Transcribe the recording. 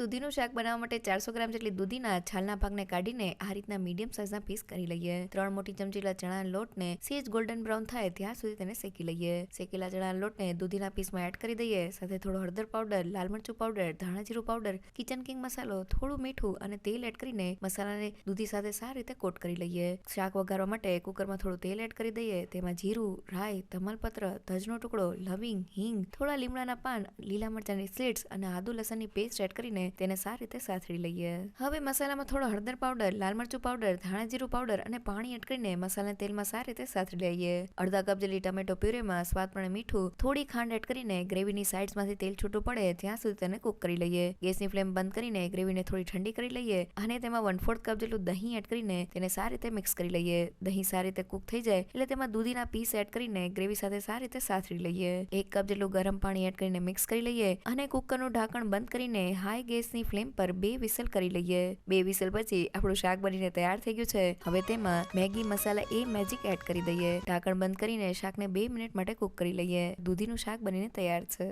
દૂધીનું શાક બનાવવા માટે ચારસો ગ્રામ જેટલી દૂધીના છાલના ભાગને કાઢીને આ રીતના મીડિયમ સાઇઝના પીસ કરી લઈએ. ત્રણ મોટી ચમચીલા ચણાના લોટને સેજ ગોલ્ડન બ્રાઉન થાય ત્યાં સુધી તેને શેકી લઈએ. શેકેલા ચણાના લોટને દૂધીના પીસમાં એડ કરી દઈએ. સાથે થોડો હળદર પાવડર, લાલ મરચું પાવડર, ધાણા જીરું પાવડર, કિચન કિંગ મસાલો, થોડું મીઠું અને તેલ એડ કરીને મસાલાને દૂધી સાથે સારી રીતે કોટ કરી લઈએ. શાક વઘારવા માટે કુકરમાં થોડું તેલ એડ કરી દઈએ. તેમાં જીરું, રાઈ, તમાલપત્ર, ધજનો ટુકડો, લવિંગ, હિંગ, થોડા લીમડાના પાન, લીલા મરચાની સ્લીટ્સ અને આદુ લસણની પેસ્ટ એડ કરીને તેને સારી રીતે સાથળી લઈએ. હવે મસાલામાં થોડો હળદર પાવડર લાલ મરચું પાવડર ધાણા જીરું પાવડર અને પાણી અટકીને મસાલાને તેલમાં સારી રીતે સાથળી લઈએ. અડધા કપ જેટલી ટમેટો પ્યુરેમાં, સ્વાદ મીઠું, થોડી ખાંડ એડ કરીને ગ્રેવીની સાઇડ્સમાંથી તેલ છૂટું પડે ત્યાં સુધી તેને કુક કરી લઈએ. ગેસની ફ્લેમ બંધ કરીને ગ્રેવીને થોડી ઠંડી કરી લઈએ અને તેમાં વન ફોર્થ કપ જેટલું દહીં એડ કરીને તેને સારી રીતે મિક્સ કરી લઈએ. દહીં સારી રીતે કુક થઈ જાય એટલે તેમાં દૂધીના પીસ એડ કરીને ગ્રેવી સાથે સારી રીતે સાથરી લઈએ. એક કપ જેટલું ગરમ પાણી એડ કરીને મિક્સ કરી લઈએ અને કુકરનું ઢાંકણ બંધ કરીને હાઈ ગેસની ફ્લેમ પર બે વિસલ કરી લઈએ. બે વિસલ પછી આપણું શાક બનીને તૈયાર થઈ ગયું છે. હવે તેમાં મેગી, મસાલા એ મેજિક એડ કરી દઈએ. ઢાંકણ બંધ કરીને શાકને બે મિનિટ માટે કુક કરી લઈએ. દૂધીનું શાક બનીને તૈયાર છે.